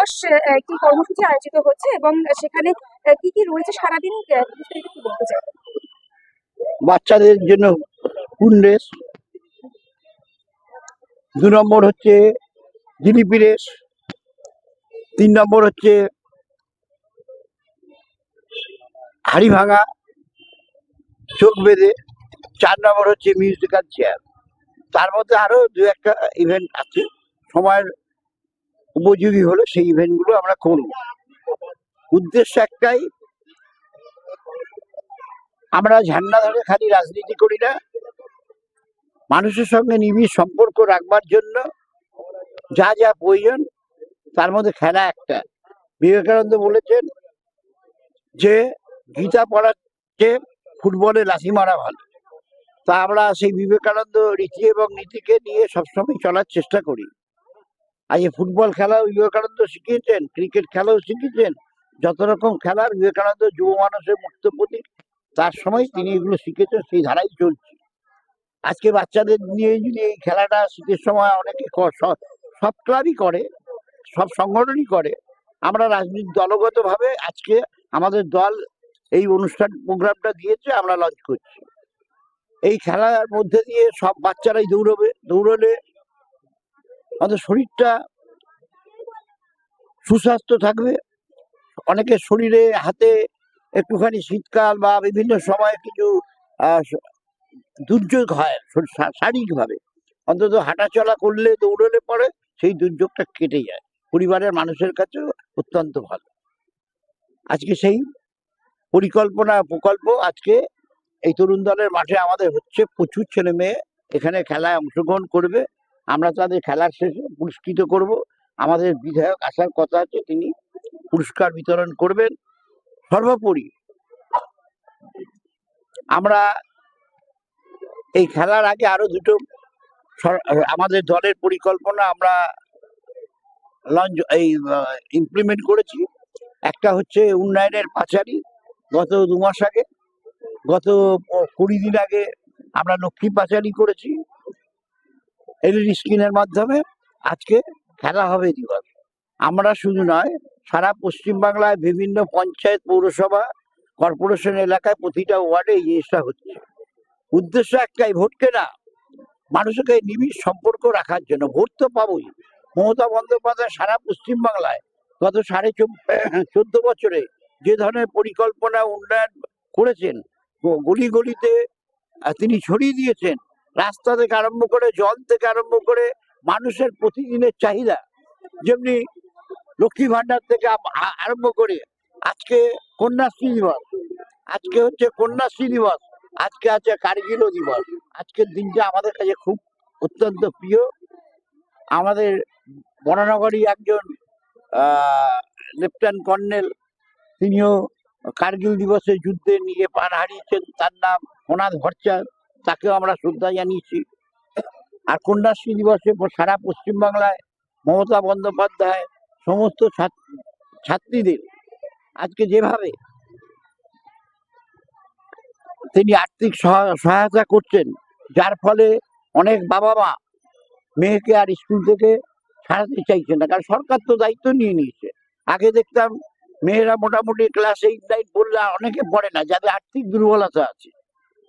দিবস একটি কর্মসূচি আয়োজিত হচ্ছে এবং সেখানে কি কি রয়েছে সারাদিন বাচ্চাদের জন্য কুন দু নম্বর হচ্ছে জিলিপি রেস তিন নম্বর হচ্ছে হাড়ি ভাঙা, চোখ বেঁধে, চার নম্বর হচ্ছে মিউজিক্যাল চেয়ার। তার মধ্যে আরও দু একটা ইভেন্ট আছে, সময়ের উপযোগী হলে সেই ইভেন্টগুলো আমরা করব। উদ্দেশ্য একটাই, আমরা ঝান্ডা ধরে খালি রাজনীতি করি না। মানুষের সঙ্গে নিবিড় সম্পর্ক রাখবার জন্য যা যা প্রয়োজন, তার মধ্যে খেলা একটা। বিবেকানন্দ বলেছেন যে, গীতা পড়ার চেয়ে ফুটবলে লাথি মারা ভালো। তা আমরা সেই বিবেকানন্দ রীতি এবং নীতিকে নিয়ে সবসময় চলার চেষ্টা করি। আজ এই ফুটবল খেলাও বিবেকানন্দ শিখিয়েছেন, ক্রিকেট খেলাও শিখিয়েছেন, যত রকম খেলার বিবেকানন্দ যুব মানুষের মুক্ত প্রতীক তার সময় তিনি এগুলো শিখেছেন, সেই ধারাই চলছে। আজকে বাচ্চাদের নিয়ে যদি এই খেলাটা শীতের সময় অনেকে সব ক্লাবই করে, সব সংগঠনই করে, আমরা রাজনীতি দলগতভাবে আজকে আমাদের দল এই অনুষ্ঠান প্রোগ্রামটা দিয়েছে, আমরা লঞ্চ করছি। এই খেলার মধ্যে দিয়ে সব বাচ্চারাই দৌড়বে, দৌড়লে আমাদের শরীরটা সুস্বাস্থ্য থাকবে। অনেকের শরীরে, হাতে একটুখানি শীতকাল বা বিভিন্ন সময়ে কিছু দুর্যোগ হয় শারীরিকভাবে। অন্তত হাঁটাচলা করলে, দৌড়লে পরে সেই দুর্যোগটা কেটে যায়। পরিবারের মানুষের কাছেও অত্যন্ত ভালো। আজকে সেই পরিকল্পনা, প্রকল্প আজকে এই তরুণ দলের মাঠে আমাদের হচ্ছে প্রচুর ছেলে মেয়ে এখানে খেলায় অংশগ্রহণ করবে। আমরা তাদের খেলার শেষে পুরস্কৃত করব। আমাদের বিধায়ক আসার কথা আছে, তিনি পুরস্কার বিতরণ করবেন। সর্বোপরি আমরা এই খেলার আগে আরও দুটো আমাদের দলের পরিকল্পনা আমরা লঞ্চ, এই ইমপ্লিমেন্ট করেছি। একটা হচ্ছে উন্নয়নের পাঁচালী, গত দু মাস আগে, গত কুড়ি দিন আগে আমরা লক্ষ্মী পাঁচালী করেছি। এলইডি স্ক্রিনের মাধ্যমে আজকে খেলা হবে দিবস আমরা শুধু নয়, সারা পশ্চিমবাংলায় বিভিন্ন পঞ্চায়েত, পৌরসভা, কর্পোরেশন এলাকায় প্রতিটা ওয়ার্ডে এই জিনিসটা হচ্ছে। উদ্দেশ্য একটাই ভোট কেনা মানুষকে নিবিড় সম্পর্ক রাখার জন্য। ভোট তো পাবই। মমতা বন্দ্যোপাধ্যায় সারা পশ্চিমবাংলায় গত সাড়ে চোদ্দ বছরে যে ধরনের পরিকল্পনা উন্নয়ন করেছেন গলি গলিতে তিনি ছড়িয়ে দিয়েছেন রাস্তা থেকে আরম্ভ করে, জল থেকে আরম্ভ করে মানুষের প্রতিদিনের চাহিদা। যেমনি লক্ষ্মী ভান্ডার থেকে আরম্ভ করে আজকে কন্যাশ্রী দিবস আজকে হচ্ছে কন্যাশ্রী দিবস আজকে আছে কার্গিল দিবস আজকের দিনটা আমাদের কাছে খুব অত্যন্ত প্রিয়। আমাদের বরানগরী একজন লেফটেন্যান্ট কর্নেল, তিনিও কার্গিল দিবসে যুদ্ধে নিয়ে পার হারিয়েছেন। তার নাম অনাথ ভট্টাচার্য। তাকেও আমরা শ্রদ্ধা জানিয়েছি। আর কন্যাশ্রী দিবসে সারা পশ্চিমবাংলায় মমতা বন্দ্যোপাধ্যায়, সমস্ত ছাত্রীদের আজকে যেভাবে তিনি আর্থিক সহা- সহায়তা করছেন, যার ফলে অনেক বাবা মা মেয়েকে আর স্কুল থেকে ছাড়াতে চাইছে না, কারণ সরকার তো দায়িত্ব নিয়ে নিয়েছে। আগে দেখতাম মেয়েরা মোটামুটি ক্লাস এইট নাইন পড়লে অনেকে পড়ে না, যাদের আর্থিক দুর্বলতা আছে।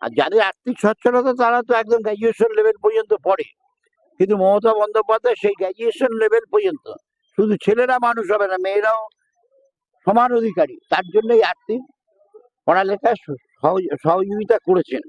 আর যাদের আর্থিক সচ্ছলতা, তারা তো একদম গ্র্যাজুয়েশন লেভেল পর্যন্ত পড়ে। কিন্তু মমতা বন্দ্যোপাধ্যায় সেই গ্র্যাজুয়েশন লেভেল পর্যন্ত। শুধু ছেলেরা মানুষ হবে না, মেয়েরাও সমান অধিকারী। তার জন্যই আর্থিক পড়ালেখায় সহ- সহযোগিতা করেছেন।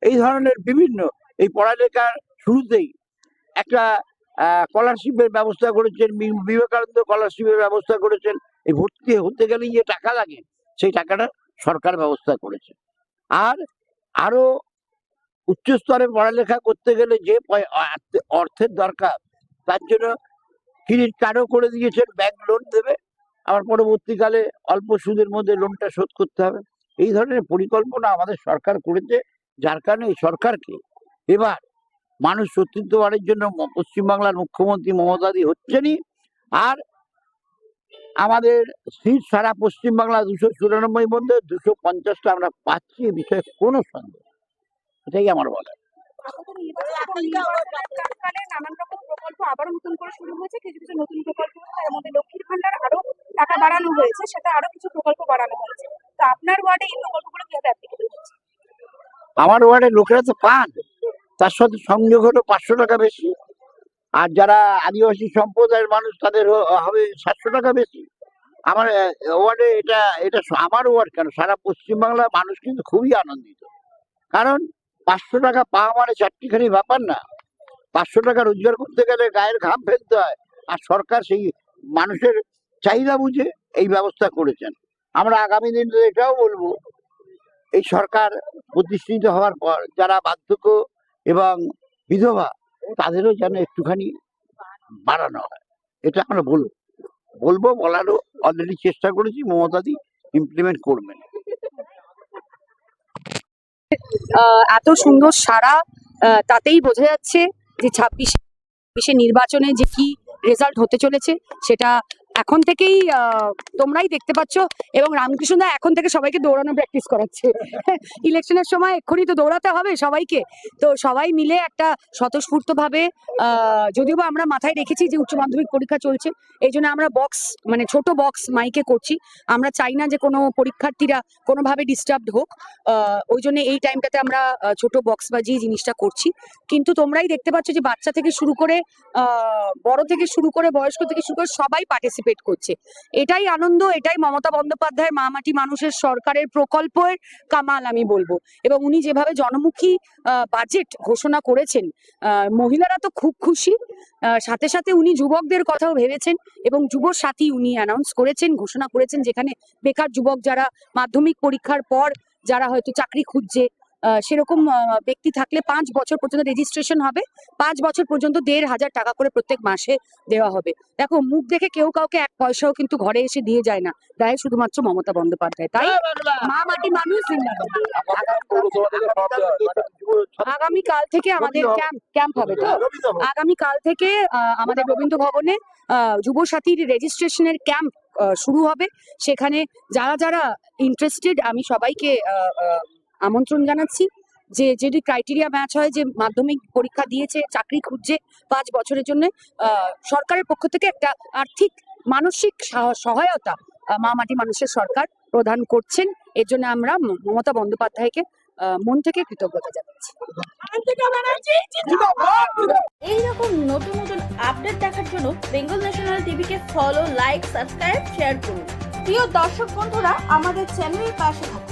এই ধরনের বিভিন্ন, এই পড়ালেখার শুরুতেই একটা স্কলারশিপের ব্যবস্থা করেছেন বিবেকানন্দ স্কলারশিপের ব্যবস্থা করেছেন। এই ভর্তি, হতে গেলে যে টাকা লাগে, সেই টাকাটা সরকার ব্যবস্থা করেছে। আর আরও উচ্চ স্তরে পড়ালেখা করতে গেলে যে অর্থের দরকার, তার জন্য ক্রেডিট কার্ডও করে দিয়েছেন ব্যাংক লোন দেবে। আবার পরবর্তীকালে অল্প সুদের মধ্যে লোনটা শোধ করতে হবে। এই ধরনের পরিকল্পনা আমাদের সরকার করেছে, যার কারণে এই সরকারকে এবার মানুষ সত্যিত্ববারের জন্য পশ্চিমবাংলার মুখ্যমন্ত্রী মমতাদি হচ্ছেনই। আর আমাদের সিট সারা পশ্চিমবাংলা দুশো চুরানব্বই মধ্যে দুশো পঞ্চাশটা আমরা পাচ্ছি বিষয়ে কোনো সন্দেহ এটাই আমার বলা আপাতত নির্বাচন এবং নির্বাচনের প্রাক্কালে নানান প্রকল্প টাকা বাড়ানো হয়েছে সেটা কিছু প্রকল্প বাড়ানো হয়েছে আপনার ওয়ার্ডে আমার ওয়ার্ডের লোকেরা তো পান তার সাথে সংযোগ হলো পাঁচশো টাকা বেশি। আর যারা আদিবাসী সম্প্রদায়ের মানুষ, তাদের হবে সাতশো টাকা বেশি। আমার ওয়ার্ডে এটা এটা আমার ওয়ার্ড কেন? সারা পশ্চিমবাংলার মানুষ কিন্তু খুবই আনন্দিত। কারণ পাঁচশো টাকা পাওয়া মানে চারটিখানি ব্যাপার না। পাঁচশো টাকা রোজগার করতে গেলে গায়ের ঘাম ফেলতে হয়। আর সরকার সেই মানুষের চাহিদা বুঝে এই ব্যবস্থা করেছেন। আমরা আগামী দিনে এটাও বলব, এই সরকার প্রতিষ্ঠিত হওয়ার পর যারা বার্ধক্য এবং বিধবা তাদেরও যেন একটুখানি বাড়ানো হয়। এটা আমরা বলব। বলব বলারও অলরেডি চেষ্টা করেছি, মমতাদি ইমপ্লিমেন্ট করবেন। এত সুন্দর সারা তাতেই বোঝা যাচ্ছে যে ছাব্বিশে নির্বাচনে যে কি রেজাল্ট হতে চলেছে, সেটা এখন থেকেই তোমরাই দেখতে পাচ্ছ এবং রামকৃষ্ণ এখন থেকে সবাইকে দৌড়ানো প্র্যাকটিস করাচ্ছে। ইলেকশনের সময় এক্ষুনি তো দৌড়াতে হবে সবাইকে। তো সবাই মিলে একটা স্বতঃস্ফূর্ত ভাবে আহ, যদিও বা আমরা মাথায় রেখেছি যে উচ্চ মাধ্যমিক পরীক্ষা চলছে এই জন্য আমরা বক্স মানে ছোট বক্স মাইকে করছি। আমরা চাই না যে কোনো পরীক্ষার্থীরা কোনোভাবে ডিস্টার্বড হোক। ওই জন্য এই টাইমটাতে আমরা ছোট বক্স বাজিয়ে জিনিসটা করছি। কিন্তু তোমরাই দেখতে পাচ্ছ যে বাচ্চা থেকে শুরু করে বড় থেকে শুরু করে বয়স্ক থেকে শুরু করে সবাই পার্টিসিপেট করছে। এটাই আনন্দ, এটাই মমতা বন্দ্যোপাধ্যায়ের মামাটি মানুষের সরকারের প্রকল্পের কামাল আমি বলব। এবং উনি যেভাবে জনমুখী বাজেট ঘোষণা করেছেন মহিলারা তো খুব খুশি। সাথে সাথে উনি যুবকদের কথাও ভেবেছেন এবং যুব সাথী উনি অ্যানাউন্স করেছেন, ঘোষণা করেছেন যেখানে বেকার যুবক যারা মাধ্যমিক পরীক্ষার পর যারা হয়তো চাকরি খুঁজছে সেরকম ব্যক্তি থাকলে পাঁচ বছর পর্যন্ত রেজিস্ট্রেশন হবে। পাঁচ বছর পর্যন্ত দেড় হাজার টাকা করে প্রত্যেক মাসে দেওয়া হবে। দেখো মুখ দেখে কেউ কাউকে এক পয়সাও কিন্তু ঘরে এসে দিয়ে যায় না। দেয় শুধুমাত্র মমতা বন্দ্যোপাধ্যায় তাই? মা মাটি মানুষ আগামী কাল থেকে আমাদের ক্যাম্প ক্যাম্প হবে তো? আগামী কাল থেকে আমাদের রবীন্দ্র ভবনে আহ, যুব সাথীর রেজিস্ট্রেশনের ক্যাম্প শুরু হবে। সেখানে যারা যারা ইন্টারেস্টেড আমি সবাইকে আমন্ত্রণ জানাচ্ছি যে যদি ক্রাইটেরিয়া ম্যাচ হয়, যে মাধ্যমিক পরীক্ষা দিয়েছে, চাকরি খুঁজছে পাঁচ বছরের জন্য সরকারের পক্ষ থেকে একটা আর্থিক, মানসিক সহ- সহায়তা মা মাটি মানুষের সরকার প্রদান করছেন। এর জন্য আমরা মমতা বন্দ্যোপাধ্যায়কে মন থেকে কৃতজ্ঞতা জানাচ্ছি। এই রকম নতুন নতুন আপডেট দেখার জন্য বেঙ্গল ন্যাশনাল টিভিকে ফলো লাইক সাবস্ক্রাইব শেয়ার করুন। প্রিয় দর্শক বন্ধুরা, আমাদের চ্যানেলের পাশে থাকুন।